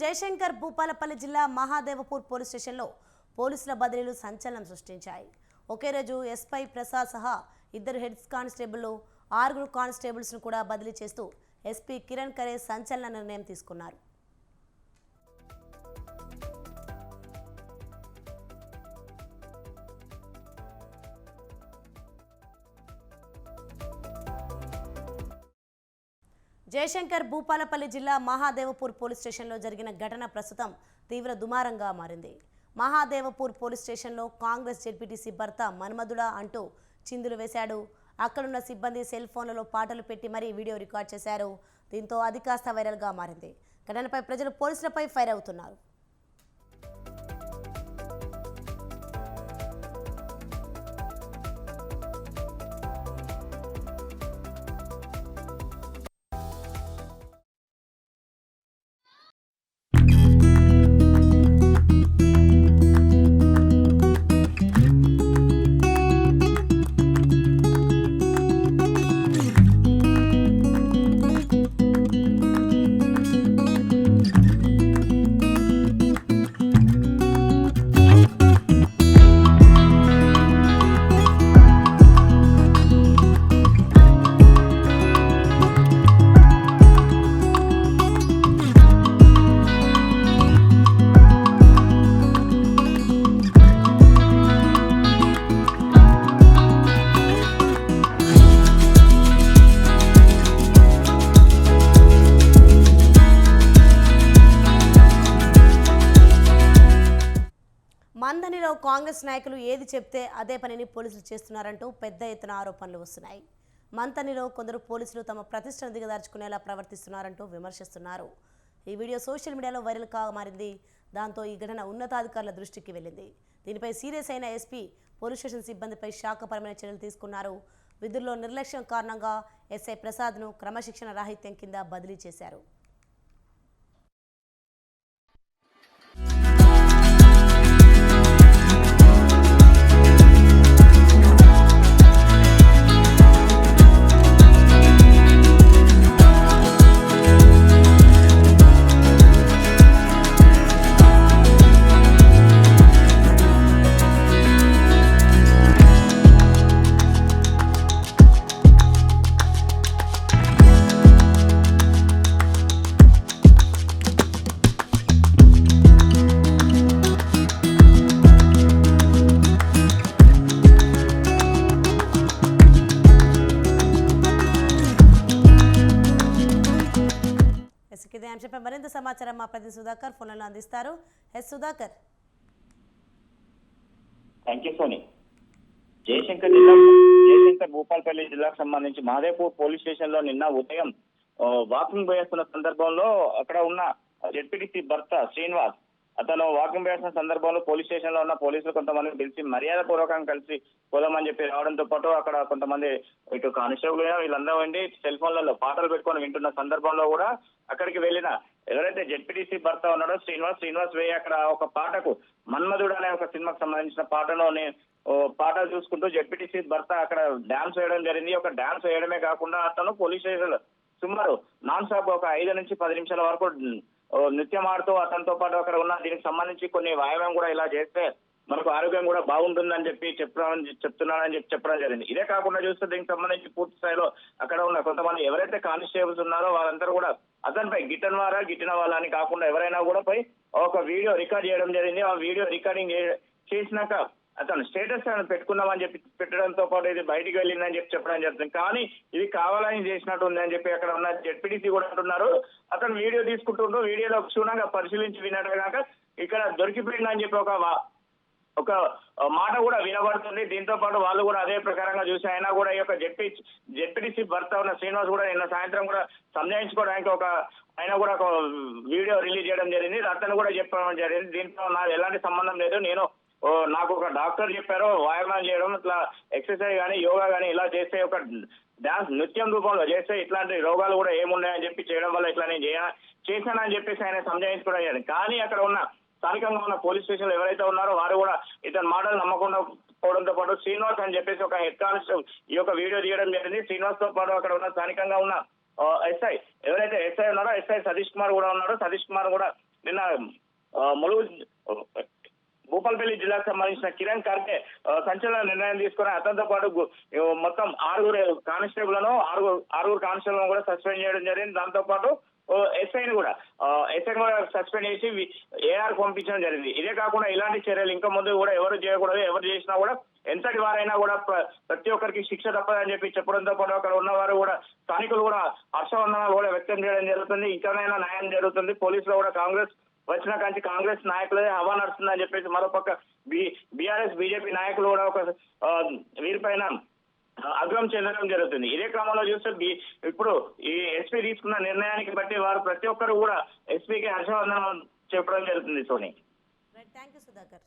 జయశంకర్ భూపాలపల్లి జిల్లా మహాదేవపూర్ పోలీస్ స్టేషన్లో పోలీసుల బదిలీలు సంచలనం సృష్టించాయి. ఒకే రోజు ఎస్పై ప్రసాద్ సహా ఇద్దరు హెడ్ కానిస్టేబుల్ ఆరుగురు కానిస్టేబుల్స్ను కూడా బదిలీ చేస్తూ ఎస్పీ కిరణ్ ఖరే సంచలన నిర్ణయం తీసుకున్నారు. జయశంకర్ భూపాలపల్లి జిల్లా మహాదేవపూర్ పోలీస్ స్టేషన్లో జరిగిన ఘటన ప్రస్తుతం తీవ్ర దుమారంగా మారింది. మహాదేవపూర్ పోలీస్ స్టేషన్లో కాంగ్రెస్ జెడ్పీటీసీ భర్త మన్మధుడా అంటూ చిందులు వేశాడు. అక్కడున్న సిబ్బంది సెల్ ఫోన్లలో పాటలు పెట్టి మరీ వీడియో రికార్డ్ చేశారు. దీంతో అది కాస్త వైరల్గా మారింది. ఘటనపై ప్రజలు పోలీసులపై ఫైర్ అవుతున్నారు. మందనిలో కాంగ్రెస్ నాయకులు ఏది చెప్తే అదే పనిని పోలీసులు చేస్తున్నారంటూ పెద్ద ఎత్తున ఆరోపణలు వస్తున్నాయి. మంతనిలో కొందరు పోలీసులు తమ ప్రతిష్టను దిగదార్చుకునేలా ప్రవర్తిస్తున్నారంటూ విమర్శిస్తున్నారు. ఈ వీడియో సోషల్ మీడియాలో వైరల్ కా మారింది. దాంతో ఈ ఘటన ఉన్నతాధికారుల దృష్టికి వెళ్ళింది. దీనిపై సీరియస్ అయిన ఎస్పీ పోలీస్ స్టేషన్ సిబ్బందిపై శాఖపరమైన చర్యలు తీసుకున్నారు. విధుల్లో నిర్లక్ష్యం కారణంగా ఎస్ఐ ప్రసాద్ను క్రమశిక్షణ రాహిత్యం కింద బదిలీ చేశారు. సమాచారం మా ప్రతి సుధాకర్ ఫోన్లలో అందిస్తారు. S Sudhakar. Thank you Soni Jayashankar జిల్లా జయశంకర్ భూపాల్పల్లి జిల్లాకు సంబంధించి మాదేపూర్ పోలీస్ స్టేషన్లో నిన్న ఉదయం వాకింగ్ పోయేస్తున్న సందర్భంలో అక్కడ ఉన్న జెడ్పీటీసీ భర్త శ్రీనివాస్ అతను వాకింగ్ పోయేస్తున్న సందర్భంలో పోలీస్ స్టేషన్లో ఉన్న పోలీసులు కొంతమంది పిలిచి మర్యాద పూర్వకంగా కలిసి పోదామని చెప్పి రావడంతో పాటు అక్కడ కొంతమంది ఇటు కానిస్టేబుల్ వీళ్ళందరూ ఉండి సెల్ ఫోన్లలో పాటలు పెట్టుకొని వింటున్న సందర్భంలో కూడా అక్కడికి వెళ్ళిన ఎవరైతే జెడ్పీటీసీ భర్త ఉన్నాడో శ్రీనివాస్ శ్రీనివాస్ వేయి అక్కడ ఒక పాటకు మన్మధుడు అనే ఒక సినిమాకు సంబంధించిన పాటలో పాటలు పాట చూసుకుంటూ జెడ్పీటీసీ భర్త అక్కడ డాన్స్ వేయడం జరిగింది. ఒక డాన్స్ వేయడమే కాకుండా అతను పోలీస్ స్టేషన్ సుమారు నాన్ స్టాప్ ఒక ఐదు నుంచి పది నిమిషాల వరకు నృత్యం ఆడుతూ అతనితో పాటు అక్కడ ఉన్న దీనికి సంబంధించి కొన్ని వ్యాయామం కూడా ఇలా చేస్తే మనకు ఆరోగ్యం కూడా బాగుంటుందని చెప్పి చెప్పడం చెప్తున్నానని చెప్పి చెప్పడం జరిగింది. ఇదే కాకుండా చూస్తే దీనికి సంబంధించి పూర్తి స్థాయిలో అక్కడ ఉన్న కొంతమంది ఎవరైతే కానిస్టేబుల్స్ ఉన్నారో వాళ్ళందరూ కూడా అతనిపై గిట్టని వారా గిట్టిన వాళ్ళ అని కాకుండా ఎవరైనా కూడా పై ఒక వీడియో రికార్డ్ చేయడం జరిగింది. ఆ వీడియో రికార్డింగ్ చేసినాక అతను స్టేటస్ పెట్టుకున్నామని చెప్పి పెట్టడంతో పాటు ఇది బయటికి వెళ్ళిందని చెప్పి చెప్పడం జరుగుతుంది. కానీ ఇది కావాలని చేసినట్టు ఉందని చెప్పి అక్కడ ఉన్న జెడ్పీటీసీ కూడా అంటున్నారు. అతను వీడియో తీసుకుంటుంటూ వీడియోలో క్షుణ్ణంగా పరిశీలించి విన్నట్టు కనుక ఇక్కడ దొరికిపోయిందని చెప్పి ఒక ఒక మాట కూడా వినబడుతుంది. దీంతో పాటు వాళ్ళు కూడా అదే ప్రకారంగా చూసి అయినా కూడా ఈ యొక్క జెడ్పీ జెడ్పీటీసీ భర్త ఉన్న శ్రీనివాస్ కూడా నిన్న సాయంత్రం కూడా సంజాయించుకోవడానికి ఒక ఆయన కూడా ఒక వీడియో రిలీజ్ చేయడం జరిగింది. అతను కూడా చెప్పడం జరిగింది. దీంతో నాకు ఎలాంటి సంబంధం లేదు. నేను నాకు ఒక డాక్టర్ చెప్పారు వ్యాయామం చేయడం ఇట్లా ఎక్సర్సైజ్ కానీ యోగా కానీ ఇలా చేస్తే ఒక డాన్స్ నృత్యం రూపంలో చేస్తే ఇట్లాంటి రోగాలు కూడా ఏమున్నాయని చెప్పి చేయడం వల్ల ఇట్లా నేను చేయ చేశానని చెప్పేసి ఆయన సంజాయించుకోవడం అయ్యాను కానీ అక్కడ ఉన్న స్థానికంగా ఉన్న పోలీస్ స్టేషన్ ఎవరైతే ఉన్నారో వారు కూడా ఇతని మాటలు నమ్మకుండా పోవడంతో పాటు శ్రీనివాస్ అని చెప్పేసి ఒక హెడ్ కానిస్టేబుల్ ఈ యొక్క వీడియో తీయడం జరిగింది. శ్రీనివాస్తో పాటు అక్కడ ఉన్న స్థానికంగా ఉన్న ఎస్ఐ ఎవరైతే ఎస్ఐ ఉన్నారో ఎస్ఐ సతీష్ కుమార్ కూడా ఉన్నాడో. సతీష్ కుమార్ కూడా నిన్న ములుగు భూపాలపల్లి జిల్లాకు సంబంధించిన కిరణ్ కార్కే సంచలన నిర్ణయం తీసుకుని అతనితో పాటు మొత్తం ఆరుగురు కానిస్టేబుల్ను ఆరుగురు ఆరుగురు కానిస్టేబుల్ కూడా సస్పెండ్ చేయడం జరిగింది. దాంతో పాటు ఎస్ఐని కూడా. ఎస్ఐని కూడా సస్పెండ్ చేసి ఏఆర్ పంపించడం జరిగింది. ఇదే కాకుండా ఇలాంటి చర్యలు ఇంకా ముందు కూడా ఎవరు చేయకూడదు ఎవరు చేసినా కూడా ఎంతటి వారైనా కూడా ప్రతి ఒక్కరికి శిక్ష తప్పదని చెప్పి చెప్పడంతో పాటు అక్కడ ఉన్నవారు కూడా స్థానికులు కూడా హర్షవందనాలు కూడా వ్యక్తం చేయడం జరుగుతుంది. ఇంకానైనా న్యాయం జరుగుతుంది. పోలీసులు కూడా కాంగ్రెస్ వచ్చిన కానీ కాంగ్రెస్ నాయకులే హవా నడుస్తుందని చెప్పేసి మరోపక్క బి బీఆర్ఎస్ బీజేపీ నాయకులు కూడా ఒక వీరిపైన అగ్రం చెందడం జరుగుతుంది. ఇదే క్రమంలో చూస్తే ఇప్పుడు ఈ ఎస్పీ తీసుకున్న నిర్ణయానికి బట్టి వారు ప్రతి ఒక్కరు కూడా ఎస్పీకి హర్షవర్ధనం చెప్పడం జరుగుతుంది సోని. Thank you Sudhakar.